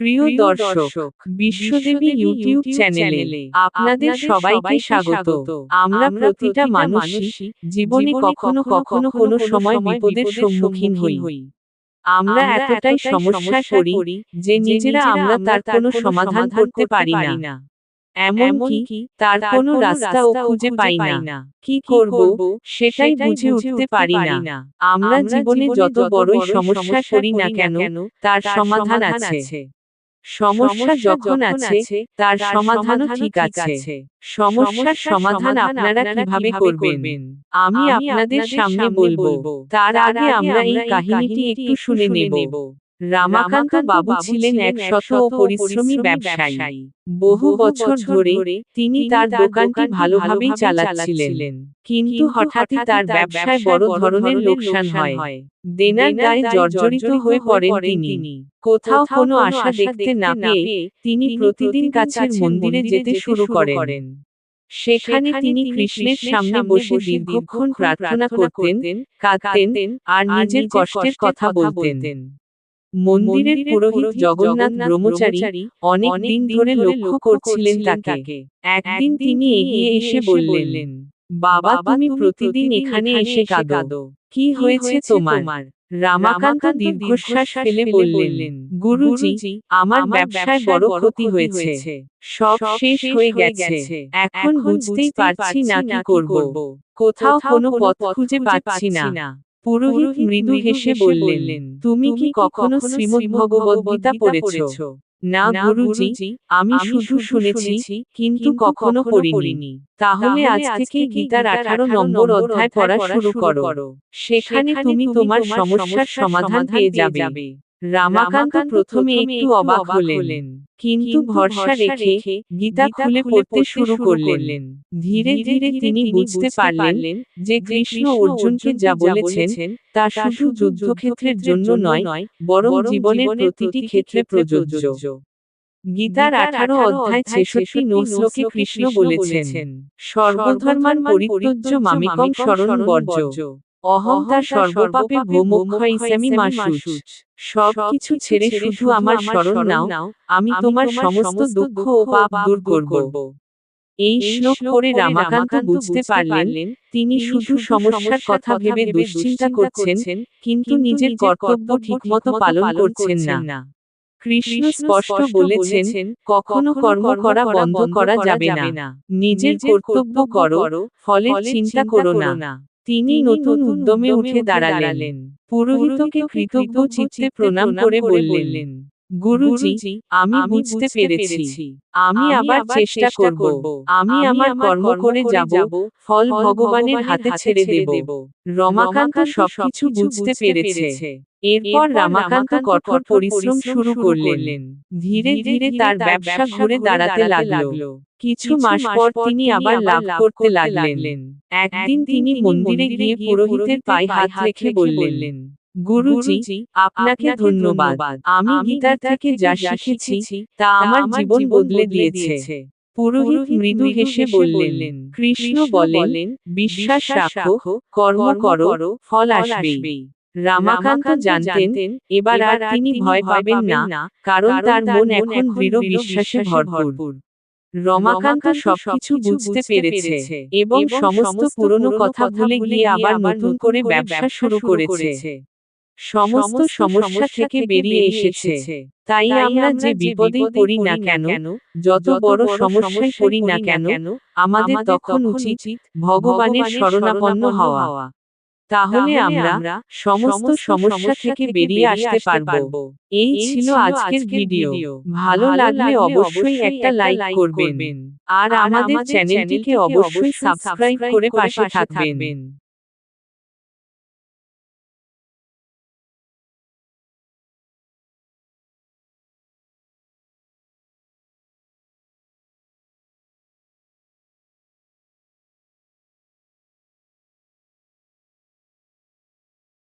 প্রিয় দর্শক বিশ্বদেবী ইউটিউব চ্যানেলে আপনাদের সবাইকে স্বাগত। আমরা প্রতিটা মানুষই জীবনে কখনো কখনো কোনো সময় বিপদের সম্মুখীন হই। আমরা এতটাই সমস্যায় পড়ি যে নিজেরা আমরা তার কোনো সমাধান করতে পারি না। এমনকি তার কোনো রাস্তাও খুঁজে পাই না। কি করব? সেটাই বুঝে উঠতে পারি না। আমরা জীবনে যত বড়ই সমস্যা করি না কেন তার সমাধান আছে। সমস্যা যখন আছে তার সমাধানও ঠিক আছে। সমস্যার সমাধান আপনারা কীভাবে করবেন? আমি আপনাদের সামনে বলব। তার আগে আমরা এই কাহিনীটি একটু শুনে নেব। রামাকান্ত বাবু ছিলেন এক শত পরিশ্রমী ব্যবসায়ী। বহু বছর ধরে তিনি তার দোকানটি ভালোভাবেই চালাচ্ছিলেন। কিন্তু হঠাৎই তার ব্যবসায় বড় ধরনের লোকসান হয়। দেনার দায়ে জর্জরিত হয়ে পড়েন তিনি। কোথাও কোনো আশা দেখতে না পেয়ে তিনি প্রতিদিন কাছের মন্দিরে যেতে শুরু করেন। সেখানে তিনি কৃষ্ণের সামনে বসে দীর্ঘক্ষণ প্রার্থনা করতেন কাঁদতেন আর নিজের কষ্টের কথা বলতেন। মন্দিরের পুরোহিত জগন্নাথ ব্রহ্মচারী অনেক দিন ধরে লক্ষ্য করছিলেন তাকে। একদিন তিনি এগিয়ে এসে বললেন বাবা তুমি প্রতিদিন এখানে এসে কাঁদো। কি হয়েছে তোমার? রামাকান্ত দীর্ঘশ্বাস ফেলে বললেন গুরুজি আমার ব্যবসায় বড় ক্ষতি হয়েছে। সব শেষ হয়ে গেছে। এখন বুঝতেই পারছি না কি করব। কোথাও কোনো পথ খুঁজে পাচ্ছি না। পুরোহিত মৃদু হেসে বললেন তুমি কি কখনো শ্রীমদ ভগবদ্গীতা পড়েছ? না গুরুজি আমি শুধু শুনেছি কিন্তু কখনো পড়িনি। তাহলে আজ থেকে গীতার আঠারো নম্বর অধ্যায় পড়া শুরু করো। সেখানে তুমি তোমার সমস্যার সমাধান পেয়ে যাবে। রামাকান্ত প্রথমে একটু অবাক হলেন কিন্তু ভরসা রেখে গীতা খুলে পড়তে শুরু করলেন। ধীরে ধীরে তিনি বুঝতে পারলেন যে কৃষ্ণ অর্জুনকে যা বলেছেন তা শুধু যুদ্ধক্ষেত্রের জন্য নয় বরং জীবনের প্রতিটি ক্ষেত্রে প্রযোজ্য। গীতার আঠারো অধ্যায় ছেষট্টি শ্লোকে কৃষ্ণ বলেছেন সর্বধর্মান পরিত্যজ্য মামিকং শরণ বর্জ্য অহংকার সর্বপাপে ভৌমক্ষয়িসামি মাসুচ সব কিছু ছেড়ে শুধু আমার শরণ নাও আমি তোমার সমস্ত দুঃখ ও পাপ দূর করব। এই শ্লোক পড়ে রামাকান্ত বুঝতে পারলেন তিনি শুধু সমস্যার কথা ভেবে দুশ্চিন্তা করছেন কিন্তু নিজের কর্তব্য ঠিকমতো পালন করছেন না। কৃষ্ণ স্পষ্ট বলেছেন কখনো কর্ম করা বন্ধ করা যাবে না। নিজের কর্তব্য করো ফলের চিন্তা করো না। তিনি নতুন উদ্যমে উঠে দাঁড়ালেন। পুরোহিতকে কৃতজ্ঞ চিত্তে প্রণাম করে বললেন। গুরুজি আমি বুঝতে পেরেছি। আমি আবার চেষ্টা করব। আমি আমার কর্ম করে যাব। ফল ভগবানের হাতে ছেড়ে দেব। রমাকান্ত সবকিছু বুঝতে পেরেছে। এরপর রামাকান্ত কঠোর পরিশ্রম শুরু করলেন। ধীরে ধীরে তার ব্যবসা ঘুরে দাঁড়াতে লাগল। কিছু মাস পর তিনি আবার লাভ করতে লাগলেন। একদিন তিনি মন্দিরে গিয়ে পুরোহিতের পায়ে হাত রেখে বললেন গুরুজি আপনাকে ধন্যবাদ। আমি গীতার থেকে যা শিখেছি তা আমার জীবন বদলে দিয়েছে। পুরোহিত মৃদু হেসে বললেন কৃষ্ণ বলেন বিশ্বাস রাখো কর্ম করো ফল আসবেই রামাকান্ত জানতেন এবার আর তিনি ভয় পাবেন না কারণ তার মন এখন দৃঢ় বিশ্বাসে ভরপুর। রমাকান্ত সবকিছু বুঝতে পেরেছে এবং সমস্ত পুরনো কথা ভুলে গিয়ে আবার নতুন করে ব্যবসা শুরু করেছে। সমস্ত সমস্যা থেকে বেরিয়ে এসেছে। তাই আমরা যে বিপদে পড়ি না কেন যত বড় সমস্যায় পড়ি না কেন আমাদের তখন উচিত ভগবানের শরণাপন্ন হওয়া। তাহলে আমরা সমস্ত সমস্যা থেকে বেরিয়ে আসতে পারব। এই ছিল আজকের ভিডিও। ভালো লাগলে অবশ্যই একটা লাইক করবেন। আর আমাদের চ্যানেলটিকে অবশ্যই সাবস্ক্রাইব করে পাশে থাকবেন।